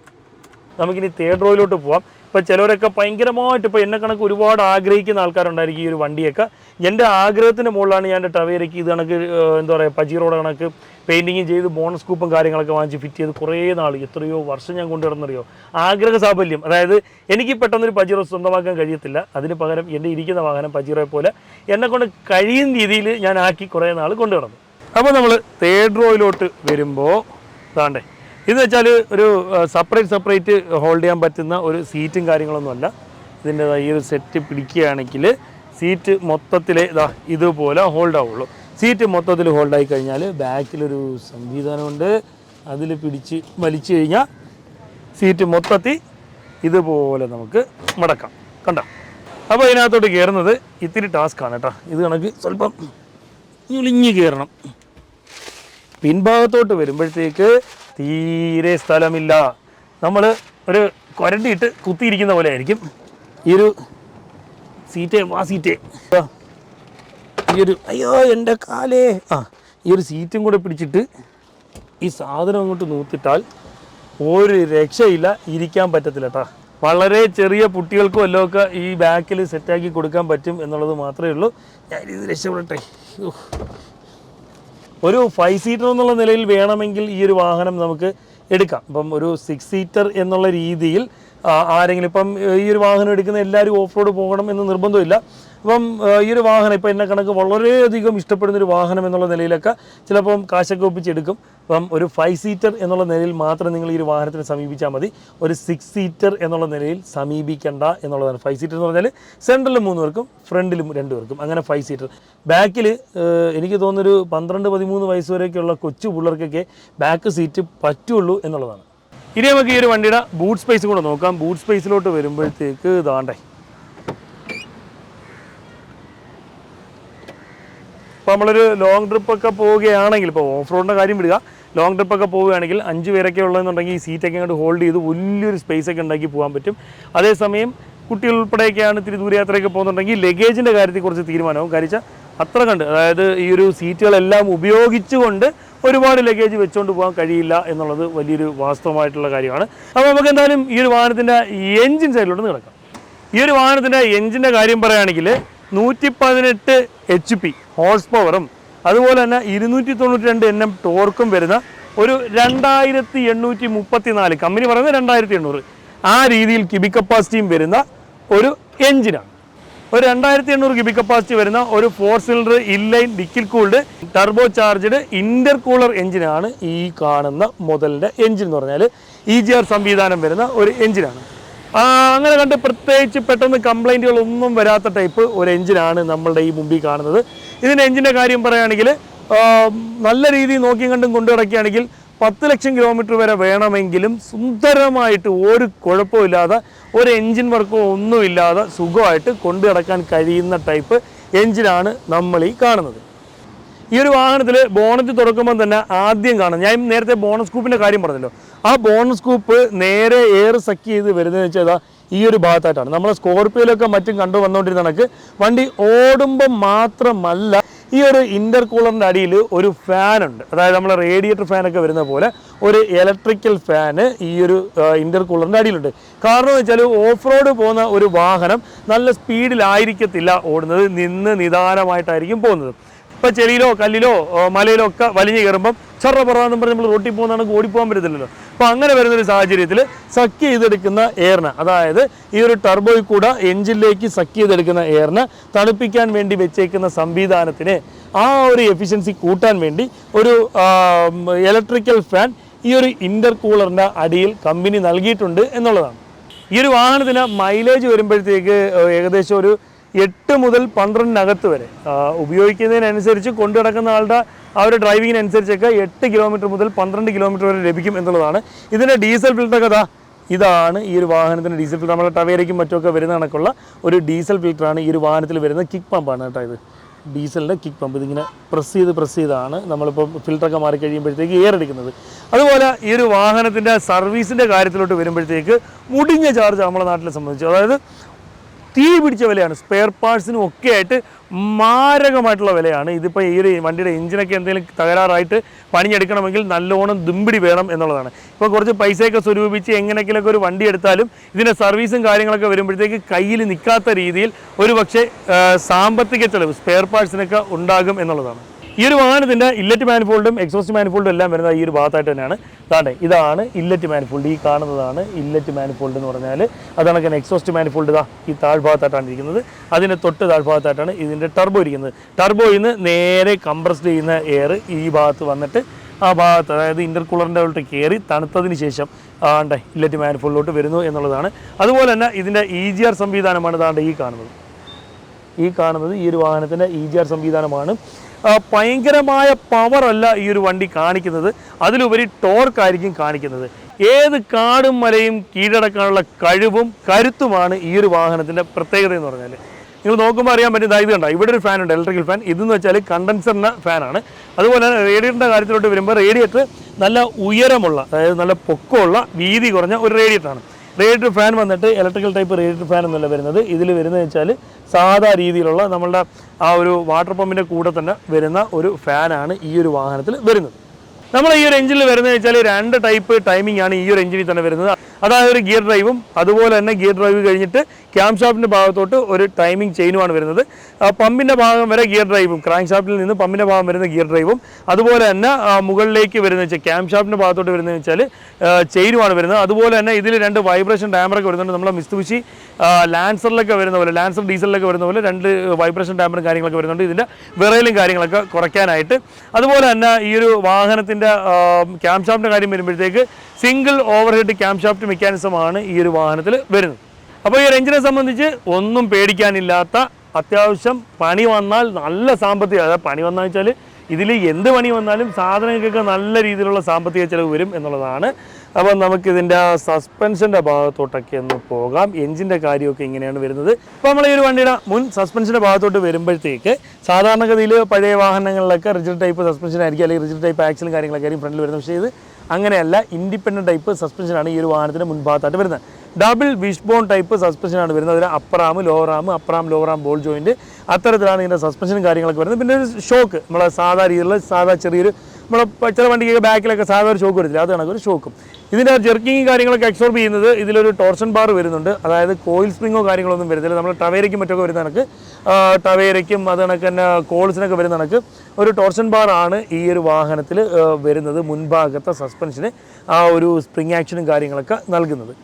നമുക്കിനി തേർഡ് റോയിലോട്ട് പോവാം. ഇപ്പോൾ ചിലവരൊക്കെ ഭയങ്കരമായിട്ട് ഇപ്പോൾ എന്നെ കണക്ക് ഒരുപാട് ആഗ്രഹിക്കുന്ന ആൾക്കാരുണ്ടായിരിക്കും ഈ ഒരു വണ്ടിയൊക്കെ. എന്റെ ആഗ്രഹത്തിന് മുകളിലാണ് ഞാൻ ടവേരക്ക് ഇത് കണക്ക് എന്താ പറയുക പജീറോടെ കണക്ക് പെയിന്റിങ് ചെയ്ത് ബോണസ് കൂപ്പും കാര്യങ്ങളൊക്കെ വാങ്ങിച്ച് ഫിറ്റ് ചെയ്ത് കുറേ നാൾ എത്രയോ വർഷം ഞാൻ കൊണ്ടുവരുന്നറിയോ? ആഗ്രഹ സാഫല്യം. അതായത് എനിക്ക് പെട്ടെന്നൊരു പജീറോ സ്വന്തമാക്കാൻ കഴിയത്തില്ല. അതിന് പകരം എന്റെ ഇരിക്കുന്ന വാഹനം പജീറോയെ പോലെ എന്നെക്കൊണ്ട് കഴിയുന്ന രീതിയിൽ ഞാൻ ആക്കി കുറേ നാൾ കൊണ്ടുവരണം അപ്പോൾ നമ്മൾ തേർഡ് റോയിലോട്ട് വരുമ്പോൾ താണ്ടേ ഇത് വെച്ചാൽ ഒരു സെപ്പറേറ്റ് സെപ്പറേറ്റ് ഹോൾഡ് ചെയ്യാൻ പറ്റുന്ന ഒരു സീറ്റും കാര്യങ്ങളൊന്നുമല്ല. ഇതിന്റെ ഈ ഒരു സെറ്റ് പിടിക്കുകയാണെങ്കിൽ സീറ്റ് മൊത്തത്തിൽ ഇതാ ഇതുപോലെ ഹോൾഡ് ആവുള്ളൂ. സീറ്റ് മൊത്തത്തിൽ ഹോൾഡ് ആയി കഴിഞ്ഞാൽ ബാക്കിലൊരു സംവിധാനമുണ്ട്. അതിൽ പിടിച്ച് വലിച്ചു കഴിഞ്ഞാൽ സീറ്റ് മൊത്തത്തിൽ ഇതുപോലെ നമുക്ക് മടക്കാം. കണ്ട? അപ്പോൾ ഇതിനകത്തോട്ട് കയറുന്നത് ഇത്തിരി ടാസ്ക്കാണ് കേട്ടോ. ഇത് കണക്ക് സ്വല്പം ഞുളിഞ്ഞ് കയറണം പിൻഭാഗത്തോട്ട് വരുമ്പോഴത്തേക്ക് തീരെ സ്ഥലമില്ല. നമ്മൾ ഒരു കുരണ്ടിയിട്ട് കുത്തിയിരിക്കുന്ന പോലെ ആയിരിക്കും. ഈ ഒരു സീറ്റേ ആ സീറ്റേ. ഈ ഒരു അയ്യോ എന്റെ കാലേ. ആ ഈ ഒരു സീറ്റും കൂടെ പിടിച്ചിട്ട് ഈ സാധനം അങ്ങോട്ട് നൂത്തിട്ടാൽ ഒരു രക്ഷയില്ല ഇരിക്കാൻ പറ്റത്തില്ല കേട്ടോ വളരെ ചെറിയ കുട്ടികൾക്കും എല്ലാം ഒക്കെ ഈ ബാക്കിൽ സെറ്റാക്കി കൊടുക്കാൻ പറ്റും എന്നുള്ളത് മാത്രമേ ഉള്ളൂ. ഞാനിത് രക്ഷപ്പെടട്ടെ. ഒരു ഫൈവ് സീറ്റർ എന്നുള്ള നിലയിൽ വേണമെങ്കിൽ ഈ ഒരു വാഹനം നമുക്ക് എടുക്കാം. ഇപ്പം ഒരു സിക്സ് സീറ്റർ എന്നുള്ള രീതിയിൽ ആരെങ്കിലും ഇപ്പം ഈ ഒരു വാഹനം എടുക്കുന്ന എല്ലാവരും ഓഫ് റോഡ് പോകണം എന്ന് നിർബന്ധമില്ല. അപ്പം ഈ ഒരു വാഹനം ഇപ്പം എന്നെ കണക്ക് വളരെയധികം ഇഷ്ടപ്പെടുന്ന ഒരു വാഹനം എന്നുള്ള നിലയിലൊക്കെ ചിലപ്പം കാശൊക്കെ ഒപ്പിച്ചെടുക്കും. അപ്പം ഒരു ഫൈവ് സീറ്റർ എന്നുള്ള നിലയിൽ മാത്രം നിങ്ങൾ ഈ ഒരു വാഹനത്തിന് സമീപിച്ചാൽ മതി. ഒരു സിക്സ് സീറ്റർ എന്നുള്ള നിലയിൽ സമീപിക്കേണ്ട എന്നുള്ളതാണ്. ഫൈവ് സീറ്റർ എന്ന് പറഞ്ഞാൽ സെൻട്രലിൽ മൂന്ന് പേർക്കും ഫ്രണ്ടിലും രണ്ട് പേർക്കും. അങ്ങനെ ഫൈവ് സീറ്റർ ബാക്കിൽ എനിക്ക് തോന്നുന്നൊരു പന്ത്രണ്ട് പതിമൂന്ന് വയസ്സ് വരെയൊക്കെയുള്ള കൊച്ചു പിള്ളേർക്കൊക്കെ ബാക്ക് സീറ്റ് പറ്റുള്ളൂ എന്നുള്ളതാണ്. ഇനി നമുക്ക് ഈ ഒരു വണ്ടിയുടെ ബൂട്ട് സ്പേസ് കൂടെ നോക്കാം. ബൂട്ട് സ്പേസിലോട്ട് വരുമ്പോഴത്തേക്ക് ഇതാണ്ടേ ഇപ്പോൾ നമ്മളൊരു ലോങ് ട്രിപ്പൊക്കെ പോവുകയാണെങ്കിൽ ഇപ്പോൾ ഓഫ് റോഡിന്റെ കാര്യം വിടുക. ലോങ് ട്രിപ്പൊക്കെ പോവുകയാണെങ്കിൽ അഞ്ച് പേരൊക്കെ ഉള്ളതെന്നുണ്ടെങ്കിൽ ഈ സീറ്റൊക്കെ അങ്ങോട്ട് ഹോൾഡ് ചെയ്ത് വലിയൊരു സ്പേസ് ഒക്കെ ഉണ്ടാക്കി പോകാൻ പറ്റും. അതേസമയം കുട്ടികൾ ഉൾപ്പെടെയൊക്കെയാണ് ഇത്തിരി ദൂരയാത്രയൊക്കെ പോകുന്നുണ്ടെങ്കിൽ ലഗേജിന്റെ കാര്യത്തിൽ കുറച്ച് തീരുമാനവും. കാരിച്ച അത്ര കണ്ട് അതായത് ഈ ഒരു സീറ്റുകളെല്ലാം ഉപയോഗിച്ചുകൊണ്ട് ഒരുപാട് ലഗേജ് വെച്ചുകൊണ്ട് പോകാൻ കഴിയില്ല എന്നുള്ളത് വലിയൊരു വാസ്തവമായിട്ടുള്ള കാര്യമാണ്. അപ്പോൾ നമുക്ക് എന്തായാലും ഈ ഒരു വാഹനത്തിന്റെ എൻജിൻ സൈഡിലോട്ട് കിടക്കാം. ഈ ഒരു വാഹനത്തിന്റെ എൻജിന്റെ കാര്യം പറയുകയാണെങ്കിൽ നൂറ്റി പതിനെട്ട് എച്ച് പി ഹോഴ്സ് പവറും അതുപോലെ തന്നെ ഇരുന്നൂറ്റി തൊണ്ണൂറ്റി രണ്ട് എൻ എം ടോർക്കും വരുന്ന ഒരു രണ്ടായിരത്തി എണ്ണൂറ്റി മുപ്പത്തി നാല് കമ്പനി പറയുന്നത് രണ്ടായിരത്തി എണ്ണൂറ് ആ രീതിയിൽ കിബി കപ്പാസിറ്റിയും വരുന്ന ഒരു എഞ്ചിനാണ്. ഒരു രണ്ടായിരത്തി എണ്ണൂറ് കിബി കപ്പാസിറ്റി വരുന്ന ഒരു four cylinder inline liquid cooled turbo charged intercooler എഞ്ചിനാണ് ഈ കാണുന്ന മുതലിന്റെ എഞ്ചിൻ എന്ന് പറഞ്ഞാൽ ഇ ജി ആർ സംവിധാനം വരുന്ന ഒരു എഞ്ചിനാണ്. അങ്ങനെ കണ്ട് പ്രത്യേകിച്ച് പെട്ടെന്ന് കംപ്ലൈന്റുകളൊന്നും വരാത്ത ടൈപ്പ് ഒരു എഞ്ചിനാണ് നമ്മളുടെ ഈ മുമ്പിൽ കാണുന്നത്. ഇതിന്റെ എഞ്ചിന്റെ കാര്യം പറയുകയാണെങ്കിൽ നല്ല രീതിയിൽ നോക്കിയും കണ്ടും കൊണ്ടുനടക്കുകയാണെങ്കിൽ പത്ത് ലക്ഷം കിലോമീറ്റർ വരെ വേണമെങ്കിലും സുന്ദരമായിട്ട് ഒരു കുഴപ്പമില്ലാതെ ഒരു എൻജിൻ വർക്കോ ഒന്നുമില്ലാതെ സുഖമായിട്ട് കൊണ്ടു നടക്കാൻ കഴിയുന്ന ടൈപ്പ് എഞ്ചിനാണ് നമ്മൾ ഈ കാണുന്നത്. ഈ ഒരു വാഹനത്തിൽ ബോണറ്റ് തുറക്കുമ്പോൾ തന്നെ ആദ്യം കാണാം ഞാൻ നേരത്തെ ബോണസ് കൂപ്പിന്റെ കാര്യം പറഞ്ഞല്ലോ. ആ ബോണസ് കൂപ്പ് നേരെ എയർ സക്ക് ചെയ്ത് വരുന്നതെന്ന് വെച്ചാൽ ഈ ഒരു ഭാഗത്തായിട്ടാണ്. നമ്മൾ സ്കോർപ്പിയോയിലൊക്കെ മറ്റും കണ്ടു വന്നുകൊണ്ടിരുന്ന കണക്ക് വണ്ടി ഓടുമ്പോൾ മാത്രമല്ല ഈ ഒരു ഇന്റർ കൂളറിന്റെ അടിയിൽ ഒരു ഫാൻ ഉണ്ട്. അതായത് നമ്മൾ റേഡിയേറ്റർ ഫാനൊക്കെ വരുന്ന പോലെ ഒരു ഇലക്ട്രിക്കൽ ഫാന് ഈ ഒരു ഇന്റർ കൂളറിന്റെ അടിയിലുണ്ട്. കാരണം എന്ന് വെച്ചാൽ ഓഫ് റോഡ് പോകുന്ന ഒരു വാഹനം നല്ല സ്പീഡിലായിരിക്കത്തില്ല ഓടുന്നത് നിന്ന് നിദാനമായിട്ടായിരിക്കും പോകുന്നത്. ഇപ്പൊ ചെളിയിലോ കല്ലിലോ മലയിലോ ഒക്കെ വലിഞ്ഞു കയറുമ്പം ചറ പറന്ന് പറഞ്ഞ് നമ്മൾ റോട്ടിൽ പോകുന്നതാണ് ഓടിപ്പോകാൻ പറ്റത്തില്ലല്ലോ. അപ്പോൾ അങ്ങനെ വരുന്ന ഒരു സാഹചര്യത്തിൽ സക്ക് ചെയ്തെടുക്കുന്ന എയറിന് അതായത് ഈ ഒരു ടർബോയിൽ കൂടെ എഞ്ചിനിലേക്ക് സക്ക് ചെയ്തെടുക്കുന്ന എയറിന് തണുപ്പിക്കാൻ വേണ്ടി വെച്ചേക്കുന്ന സംവിധാനത്തിന് ആ ഒരു എഫിഷ്യൻസി കൂട്ടാൻ വേണ്ടി ഒരു ഇലക്ട്രിക്കൽ ഫാൻ ഈ ഒരു ഇന്റർ കൂളറിന്റെ അടിയിൽ കമ്പനി നൽകിയിട്ടുണ്ട് എന്നുള്ളതാണ്. ഈ ഒരു വാഹനത്തിന് മൈലേജ് വരുമ്പോഴത്തേക്ക് ഏകദേശം ഒരു എട്ട് മുതൽ പന്ത്രണ്ടിനകത്ത് വരെ. ഉപയോഗിക്കുന്നതിനനുസരിച്ച് കൊണ്ടു നടക്കുന്ന ആളുടെ ആ ഒരു ഡ്രൈവിങ്ങിനനുസരിച്ചൊക്കെ എട്ട് കിലോമീറ്റർ മുതൽ പന്ത്രണ്ട് കിലോമീറ്റർ വരെ ലഭിക്കും എന്നുള്ളതാണ്. ഇതിന്റെ ഡീസൽ ഫിൽറ്ററൊക്കെ കഥ ഇതാണ് ഈ ഒരു വാഹനത്തിന്റെ ഡീസൽ ഫിൽറ്റർ. നമ്മുടെ ടവേരയ്ക്കും മറ്റുമൊക്കെ വരുന്ന കണക്കുള്ള ഒരു ഡീസൽ ഫിൽറ്ററാണ് ഈ ഒരു വാഹനത്തിൽ വരുന്ന കിക്ക് പമ്പാണ് കേട്ടോ ഇത്. ഡീസലിന്റെ കിക്ക് പമ്പ്. ഇതിങ്ങനെ പ്രസ് ചെയ്ത് പ്രസ് ചെയ്താണ് നമ്മളിപ്പോൾ ഫിൽറ്ററൊക്കെ മാറി കഴിയുമ്പോഴത്തേക്ക് എയർ എടുക്കുന്നത്. അതുപോലെ ഈ ഒരു വാഹനത്തിന്റെ സർവീസിന്റെ കാര്യത്തിലോട്ട് വരുമ്പോഴത്തേക്ക് മുടിഞ്ഞ ചാർജ് നമ്മുടെ നാട്ടിലെ സംബന്ധിച്ച്. അതായത് തീ പിടിച്ച വിലയാണ്. സ്പെയർ പാർട്സിനും ഒക്കെ ആയിട്ട് മാരകമായിട്ടുള്ള വിലയാണ്. ഇതിപ്പോൾ ഈ ഒരു വണ്ടിയുടെ എഞ്ചിനൊക്കെ എന്തെങ്കിലും തകരാറായിട്ട് പണിയെടുക്കണമെങ്കിൽ നല്ലോണം ദുമ്പിടി വേണം എന്നുള്ളതാണ്. ഇപ്പോൾ കുറച്ച് പൈസയൊക്കെ സ്വരൂപിച്ച് എങ്ങനെയൊക്കെയൊക്കെ ഒരു വണ്ടി എടുത്താലും ഇതിന്റെ സർവീസും കാര്യങ്ങളൊക്കെ വരുമ്പോഴത്തേക്ക് കയ്യിൽ നിൽക്കാത്ത രീതിയിൽ ഒരു സാമ്പത്തിക ചെലവ് സ്പെയർ പാർട്സിനൊക്കെ ഉണ്ടാകും എന്നുള്ളതാണ്. ഈ ഒരു വാഹനത്തിന്റെ ഇല്ലറ്റ് മാനിഫോൾഡും എക്സോസ്റ്റ് മാനിഫോൾഡും എല്ലാം വരുന്നത് ഈ ഒരു ഭാഗത്തായിട്ട് തന്നെയാണ്. ഇതാണ് ഇതാണ് ഇല്ലറ്റ് മാനിഫോൾഡ് ഈ കാണുന്നതാണ് ഇല്ലറ്റ് മാനിഫോൾഡ് എന്ന് പറഞ്ഞാൽ അതാണ് തന്നെ എക്സോസ്റ്റ് മാനിഫോൾഡ് ഇതാ ഈ താഴ്ഭാഗത്തായിട്ടാണ് ഇരിക്കുന്നത്. അതിന്റെ തൊട്ട് താഴ്ഭാഗത്തായിട്ടാണ് ഇതിന്റെ ടർബോ ഇരിക്കുന്നത്. ടർബോയിൽ നിന്ന് നേരെ കംപ്രസ് ചെയ്യുന്ന എയർ ഈ ഭാഗത്ത് വന്നിട്ട് ആ ഭാഗത്ത് അതായത് ഇന്റർകൂളറിന്റെ അവിടോട്ട് കയറി തണുത്തതിന് ശേഷം ആണ്ടെ ഇല്ലറ്റ് മാനിഫോൾഡിലോട്ട് വരുന്നു എന്നുള്ളതാണ്. അതുപോലെ തന്നെ ഇതിന്റെ ഇ ജി ആർ സംവിധാനമാണ് താണ്ടെ ഈ കാണുന്നത്. ഈ കാണുന്നത് ഈ ഒരു വാഹനത്തിന്റെ ഇ ജി ആർ സംവിധാനമാണ്. ഭയങ്കരമായ പവറല്ല ഈ ഒരു വണ്ടി കാണിക്കുന്നത്. അതിലുപരി ടോർക്ക് ആയിരിക്കും കാണിക്കുന്നത്. ഏത് കാടും മലയും കീഴടക്കാനുള്ള കഴിവും കരുത്തുമാണ് ഈ ഒരു വാഹനത്തിന്റെ പ്രത്യേകത എന്ന് പറഞ്ഞാൽ നിങ്ങൾ നോക്കുമ്പോൾ അറിയാൻ പറ്റും ദാ ഇത് കണ്ടോ? ഇവിടെ ഒരു ഫാൻ ഉണ്ട് ഇലക്ട്രിക്കൽ ഫാൻ ഇതെന്ന് വെച്ചാൽ കണ്ടൻസറിന്റെ ഫാനാണ് അതുപോലെ തന്നെ റേഡിയേറ്ററിന്റെ കാര്യത്തിലോട്ട് വരുമ്പോൾ റേഡിയേറ്റർ നല്ല ഉയരമുള്ള അതായത് നല്ല പൊക്കമുള്ള വീതി കുറഞ്ഞ ഒരു റേഡിയേറ്ററാണ് റേഡിയേറ്റർ ഫാൻ വന്നിട്ട് ഇലക്ട്രിക്കൽ ടൈപ്പ് റേഡിയേറ്റർ ഫാൻ എന്നല്ല വരുന്നത്. ഇതിൽ വരുന്നത് വെച്ചാൽ സാധാ രീതിയിലുള്ള നമ്മളുടെ ആ ഒരു വാട്ടർ പമ്പിന്റെ കൂടെ തന്നെ വരുന്ന ഒരു ഫാനാണ് ഈ ഒരു വാഹനത്തിൽ വരുന്നത്. നമ്മൾ ഈ ഒരു എഞ്ചിനിൽ വരുന്നത് വെച്ചാൽ രണ്ട് ടൈപ്പ് ടൈമിംഗ് ആണ് ഈ ഒരു എഞ്ചിനിൽ തന്നെ വരുന്നത്. അതായത് ഒരു ഗിയർ ഡ്രൈവും അതുപോലെ തന്നെ ഗിയർ ഡ്രൈവ് കഴിഞ്ഞിട്ട് ക്യാം ഷാഫ്റ്റിന്റെ ഭാഗത്തോട്ട് ഒരു ടൈമിംഗ് ചെയിനുമാണ് വരുന്നത്. പമ്പിന്റെ ഭാഗം വരെ ഗിയർ ഡ്രൈവും ക്രാങ്ക് ഷാഫ്റ്റിൽ നിന്ന് പമ്പിന്റെ ഭാഗം വരുന്ന ഗിയർ ഡ്രൈവും അതുപോലെ തന്നെ മുകളിലേക്ക് വരുന്ന വെച്ചാൽ ക്യാം ഷാഫ്റ്റിന്റെ ഭാഗത്തോട്ട് വരുന്നത് വെച്ചാൽ ചെയിനുമാണ് വരുന്നത്. അതുപോലെ തന്നെ ഇതിൽ രണ്ട് വൈബ്രേഷൻ ഡാമറൊക്കെ വരുന്നുണ്ട്. നമ്മളെ മിസ്തുബിഷി ലാൻസറിലൊക്കെ വരുന്ന പോലെ ലാൻസർ ഡീസലിലൊക്കെ വരുന്ന പോലെ രണ്ട് വൈബ്രേഷൻ ഡാമറും കാര്യങ്ങളൊക്കെ വരുന്നുണ്ട്. ഇതിന്റെ വിറയിലും കാര്യങ്ങളൊക്കെ കുറയ്ക്കാനായിട്ട്. അതുപോലെ തന്നെ ഈ ഒരു വാഹനത്തിന്റെ ക്യാം ഷാഫ്റ്റിന്റെ കാര്യം വരുമ്പോഴത്തേക്ക് സിംഗിൾ ഓവർഹെഡ് ക്യാം ഷാഫ്റ്റ് മെക്കാനിസമാണ് ഈ ഒരു വാഹനത്തിൽ വരുന്നത്. അപ്പോൾ ഈ ഒരു എഞ്ചിനെ സംബന്ധിച്ച് ഒന്നും പേടിക്കാനില്ലാത്ത അത്യാവശ്യം പണി വന്നാൽ നല്ല സാമ്പത്തിക അതായത് പണി വന്നാൽ വെച്ചാൽ ഇതിൽ എന്ത് പണി വന്നാലും സാധനങ്ങൾക്കൊക്കെ നല്ല രീതിയിലുള്ള സാമ്പത്തിക ചിലവ് വരും എന്നുള്ളതാണ്. അപ്പോൾ നമുക്കിതിന്റെ ആ സസ്പെൻഷന്റെ ഭാഗത്തോട്ടൊക്കെ ഒന്ന് പോകാം. എഞ്ചിന്റെ കാര്യമൊക്കെ ഇങ്ങനെയാണ് വരുന്നത്. ഇപ്പോൾ നമ്മൾ ഈ ഒരു വണ്ടിയുടെ മുൻ സസ്പെൻഷന്റെ ഭാഗത്തോട്ട് വരുമ്പോഴത്തേക്ക് സാധാരണഗതിയിൽ പഴയ വാഹനങ്ങളിലൊക്കെ റിജിഡ് ടൈപ്പ് സസ്പെൻഷൻ ആയിരിക്കും അല്ലെങ്കിൽ റിജിഡ് ടൈപ്പ് ആക്സിലും കാര്യങ്ങളൊക്കെ ആയിരിക്കും ഫ്രണ്ടിൽ വരുന്നത്. പക്ഷേ ഇത് അങ്ങനെയല്ല ഇൻഡിപെൻഡന്റ് ടൈപ്പ് സസ്പെൻഷനാണ് ഈ ഒരു വാഹനത്തിന്റെ മുൻഭാഗത്തായിട്ട് വരുന്നത്. ഡബിൾ വിഷ് ബോൺ ടൈപ്പ് സസ്പെൻഷനാണ് വരുന്നത്. അതിൽ upper arm lower arm upper arm lower arm ball joint അത്തരത്തിലാണ് ഇതിന്റെ സസ്പെൻഷനും കാര്യങ്ങളൊക്കെ വരുന്നത്. പിന്നെ ഒരു ഷോക്ക് നമ്മളെ സാധാ രീതിയിലുള്ള സാധാ ചെറിയൊരു നമ്മളെ ചില വണ്ടിക്ക് ബാക്കിലൊക്കെ സാധാ ഒരു ഷോക്ക് വരത്തില്ല. അത് കണക്ക് ഒരു ഷോക്കും ഇതിന്റെ ജെർക്കിങ് കാര്യങ്ങളൊക്കെ അബ്സോർബ് ചെയ്യുന്നത് ഇതിലൊരു ടോർഷൻ ബാർ വരുന്നുണ്ട്. അതായത് കോയിൽ സ്പ്രിങ്ങോ കാര്യങ്ങളൊന്നും വരുന്നില്ല നമ്മൾ ടവേരയ്ക്കും മറ്റൊക്കെ വരുന്ന കണക്ക്. ടവേരയ്ക്കും അത് കണക്ക് തന്നെ കോൾസിനൊക്കെ വരുന്ന കണക്ക് ഒരു ടോർഷൻ ബാർ ആണ് ഈ ഒരു വാഹനത്തിൽ വരുന്നത് മുൻഭാഗത്തെ സസ്പെൻഷന് ആ ഒരു സ്പ്രിങ് ആക്ഷനും കാര്യങ്ങളൊക്കെ നൽകുന്നത്.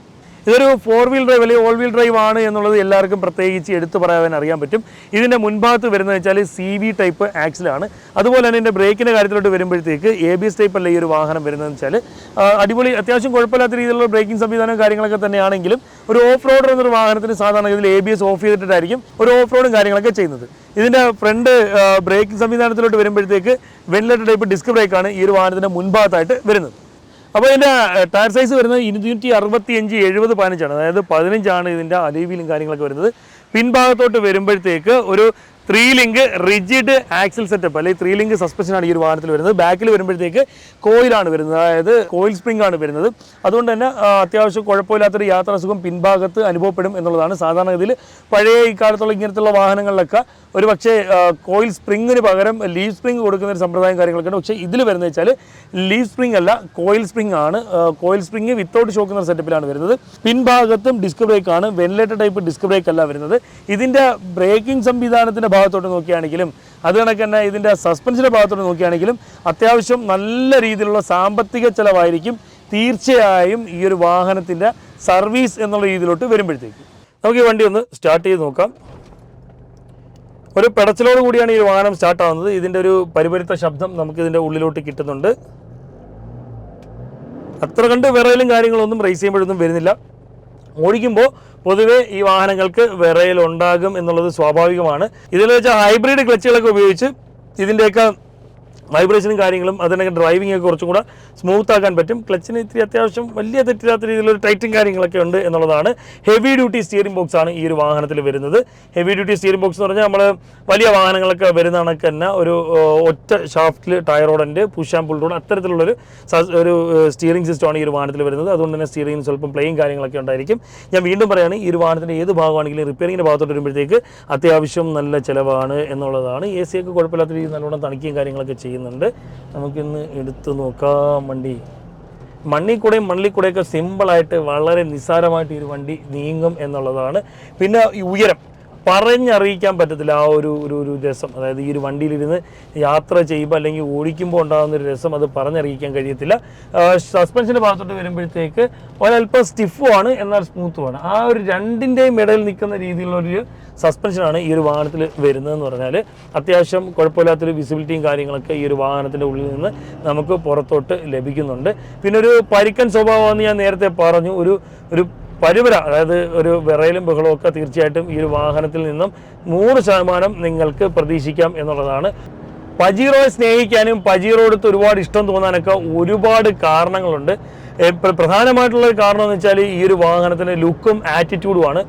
ഇതൊരു ഫോർ വീൽ ഡ്രൈവ് അല്ലെങ്കിൽ ഓൾ വീൽ ഡ്രൈവ് ആണ് എന്നുള്ളത് എല്ലാവർക്കും പ്രത്യേകിച്ച് എടുത്തു പറയാൻ അറിയാൻ പറ്റും. ഇതിന്റെ മുൻഭാഗത്ത് വരുന്നത് വെച്ചാൽ സി വി ടൈപ്പ് ആക്സിലാണ് അതുപോലെ തന്നെ ഇതിന്റെ ബ്രേക്കിന്റെ കാര്യത്തിലോട്ട് വരുമ്പോഴത്തേക്ക് എ ബി എസ് ടൈപ്പ് അല്ല ഈ ഒരു വാഹനം വരുന്നതെന്ന് വെച്ചാൽ അടിപൊളി അത്യാവശ്യം കുഴപ്പമില്ലാത്ത രീതിയിലുള്ള ബ്രേക്കിംഗ് സംവിധാനം കാര്യങ്ങളൊക്കെ തന്നെയാണെങ്കിലും ഒരു ഓഫ് റോഡർ എന്നൊരു വാഹനത്തിന് സാധാരണ ഇതിൽ എ ബി എസ് ഓഫ് ചെയ്തിട്ടായിരിക്കും ഒരു ഓഫ് റോഡും കാര്യങ്ങളൊക്കെ ചെയ്യുന്നത്. ഇതിന്റെ ഫ്രണ്ട് ബ്രേക്കിംഗ് സംവിധാനത്തിലോട്ട് വരുമ്പോഴത്തേക്ക് വെൻലെറ്റ് ടൈപ്പ് ഡിസ്ക് ബ്രേക്കാണ് ഈ ഒരു വാഹനത്തിന്റെ മുൻഭാഗത്തായിട്ട് വരുന്നത്. അപ്പോൾ ഇതിന്റെ ടയർ സൈസ് വരുന്നത് ഇരുന്നൂറ്റി അറുപത്തി അഞ്ച് എഴുപത് പതിനഞ്ചാണ്. അതായത് പതിനഞ്ചാണ് ഇതിന്റെ അലീവിലും കാര്യങ്ങളൊക്കെ വരുന്നത്. പിൻഭാഗത്തോട്ട് വരുമ്പോഴത്തേക്ക് ഒരു three link rigid axle setup അല്ലെങ്കിൽ ത്രീ ലിങ്ക് സസ്പെൻഷനാണ് ഈ ഒരു വാഹനത്തിൽ വരുന്നത്. ബാക്കിൽ വരുമ്പോഴത്തേക്ക് കോയിലാണ് വരുന്നത്. അതായത് കോയിൽ സ്പ്രിംഗ് ആണ് വരുന്നത്. അതുകൊണ്ട് തന്നെ അത്യാവശ്യം കുഴപ്പമില്ലാത്തൊരു യാത്രാസുഖം പിൻഭാഗത്ത് അനുഭവപ്പെടും എന്നുള്ളതാണ്. സാധാരണഗതിയിൽ പഴയ ഇക്കാലത്തുള്ള ഇങ്ങനത്തുള്ള വാഹനങ്ങളിലൊക്കെ ഒരു പക്ഷേ കോയിൽ സ്പ്രിങ്ങിന് പകരം ലീവ് സ്പ്രിംഗ് കൊടുക്കുന്ന ഒരു സമ്പ്രദായം കാര്യങ്ങളൊക്കെ ഉണ്ട് പക്ഷേ ഇതിൽ വരുന്നത് വെച്ചാൽ ലീവ് സ്പ്രിംഗ് അല്ല കോയിൽ സ്പ്രിംഗ് ആണ്. കോയിൽ സ്പ്രിംഗ് വിത്തൗട്ട് ഷോക്ക് എന്ന സെറ്റപ്പിലാണ് വരുന്നത്. പിൻഭാഗത്തും ഡിസ്ക് ബ്രേക്ക് ആണ്. വെന്റിലേറ്റർ ടൈപ്പ് ഡിസ്ക് ബ്രേക്ക് അല്ല വരുന്നത്. ഇതിന്റെ ബ്രേക്കിംഗ് സംവിധാനത്തിന്റെ ഭാഗത്തോട്ട് നോക്കുകയാണെങ്കിലും അത് കണക്ക് തന്നെ ഇതിന്റെ സസ്പെൻഷന്റെ ഭാഗത്തോട്ട് നോക്കുകയാണെങ്കിലും അത്യാവശ്യം നല്ല രീതിയിലുള്ള സാമ്പത്തിക ചിലവായിരിക്കും തീർച്ചയായും ഈ ഒരു വാഹനത്തിന്റെ സർവീസ് എന്നുള്ള രീതിയിലോട്ട് വരുമ്പോഴത്തേക്ക്. നമുക്ക് ഈ വണ്ടി ഒന്ന് സ്റ്റാർട്ട് ചെയ്ത് നോക്കാം. ഒരു പെടച്ചിലോട് കൂടിയാണ് ഈ വാഹനം സ്റ്റാർട്ടാവുന്നത് ഇതിന്റെ ഒരു പരിപരുത്ത ശബ്ദം നമുക്കിതിന്റെ ഉള്ളിലോട്ട് കിട്ടുന്നുണ്ട്. അത്ര കണ്ട് വിറയിലും കാര്യങ്ങളൊന്നും റേസ് ചെയ്യുമ്പോഴൊന്നും വരുന്നില്ല. ഓടിക്കുമ്പോൾ പൊതുവെ ഈ വാഹനങ്ങൾക്ക് വിറയൽ ഉണ്ടാകും എന്നുള്ളത് സ്വാഭാവികമാണ്. ഇതിൽ വെച്ചാൽ ഹൈബ്രിഡ് ക്ലച്ചുകളൊക്കെ ഉപയോഗിച്ച് ഇതിന്റെയൊക്കെ വൈബ്രേഷനും കാര്യങ്ങളും അതിനൊക്കെ ഡ്രൈവിംഗ് ഒക്കെ കുറച്ചും കൂടെ സ്മൂത്ത് ആക്കാൻ പറ്റും. ക്ലച്ചിന് ഇത്തിരി അത്യാവശ്യം വലിയ തെറ്റില്ലാത്ത രീതിയിലൊരു ടൈറ്റും കാര്യങ്ങളൊക്കെ ഉണ്ട് എന്നുള്ളതാണ് ഹെവി ഡ്യൂട്ടി സ്റ്റിയറിംഗ് ബോക്സ് ആണ് ഈ ഒരു വാഹനത്തിൽ വരുന്നത്. ഹെവി ഡ്യൂട്ടി സ്റ്റിയറിംഗ് ബോക്സ് എന്ന് പറഞ്ഞാൽ നമ്മൾ വലിയ വാഹനങ്ങളൊക്കെ വരുന്ന കണക്ക് തന്നെ ഒരു ഒറ്റ ഷാഫ്റ്റിൽ ടയർ റോഡന്റെ പുഷ് ആൻഡ് പുൾ റോഡ് അത്തരത്തിലുള്ളൊരു ഒരു സ്റ്റിയറിംഗ് സിസ്റ്റമാണ് ഈ ഒരു വാഹനത്തിൽ വരുന്നത്. അതുകൊണ്ട് തന്നെ സ്റ്റിയറിംഗ് സ്വല്പം പ്ലെയിൻ കാര്യങ്ങളൊക്കെ ഉണ്ടായിരിക്കും. ഞാൻ വീണ്ടും പറയുകയാണ് ഈ ഒരു വാഹനത്തിന്റെ ഏത് ഭാഗമാണെങ്കിലും റിപ്പയറിങ്ങിന്റെ ഭാഗത്തോട്ട് വരുമ്പോഴത്തേക്ക് അത്യാവശ്യം നല്ല ചിലവാണ് എന്നുള്ളതാണ്. എ സി ഒക്കെ കുഴപ്പമില്ലാത്ത രീതിയിൽ നല്ലോണം തണിക്കുകയും കാര്യങ്ങളൊക്കെ ചെയ്യുന്നുണ്ട്. നമുക്കിന്ന് എടുത്തു നോക്കാം വണ്ടി. മണ്ണിൽ കൂടെയും മണ്ണിൽ കൂടെയൊക്കെ സിമ്പിളായിട്ട് വളരെ നിസ്സാരമായിട്ട് ഈ ഒരു വണ്ടി നീങ്ങും എന്നുള്ളതാണ്. പിന്നെ ഈ ഉയരം. പറഞ്ഞറിയിക്കാൻ പറ്റത്തില്ല ആ ഒരു ഒരു ഒരു രസം. അതായത് ഈ ഒരു വണ്ടിയിലിരുന്ന് യാത്ര ചെയ്യുമ്പോൾ അല്ലെങ്കിൽ ഓടിക്കുമ്പോൾ ഉണ്ടാകുന്ന ഒരു രസം അത് പറഞ്ഞറിയിക്കാൻ കഴിയത്തില്ല. സസ്പെൻഷന്റെ ഭാഗത്തോട്ട് വരുമ്പോഴത്തേക്ക് ഒരല്പം സ്റ്റിഫുമാണ് എന്നാൽ സ്മൂത്തുമാണ് ആ ഒരു രണ്ടിന്റെയും ഇടയിൽ നിൽക്കുന്ന രീതിയിലുള്ളൊരു സസ്പെൻഷനാണ് ഈ ഒരു വാഹനത്തിൽ വരുന്നതെന്ന് പറഞ്ഞാൽ അത്യാവശ്യം കുഴപ്പമില്ലാത്തൊരു വിസിബിലിറ്റിയും കാര്യങ്ങളൊക്കെ ഈ ഒരു വാഹനത്തിന്റെ ഉള്ളിൽ നിന്ന് നമുക്ക് പുറത്തോട്ട് ലഭിക്കുന്നുണ്ട്. പിന്നെ ഒരു പരിക്കൻ സ്വഭാവമാണെന്ന് ഞാൻ നേരത്തെ പറഞ്ഞു. ഒരു ഒരു പരുവര അതായത് ഒരു വിറയലും ഒക്കെ തീർച്ചയായിട്ടും ഈ ഒരു വാഹനത്തിൽ നിന്നും നൂറ് ശതമാനം നിങ്ങൾക്ക് പ്രതീക്ഷിക്കാം എന്നുള്ളതാണ്. പജീറോയെ സ്നേഹിക്കാനും പജീറോടുത്ത് ഒരുപാട് ഇഷ്ടം തോന്നാനൊക്കെ ഒരുപാട് കാരണങ്ങളുണ്ട്. പ്രധാനമായിട്ടുള്ള കാരണം എന്ന് വെച്ചാൽ ഈ ഒരു വാഹനത്തിന്റെ ലുക്കും ആറ്റിറ്റ്യൂഡുമാണ്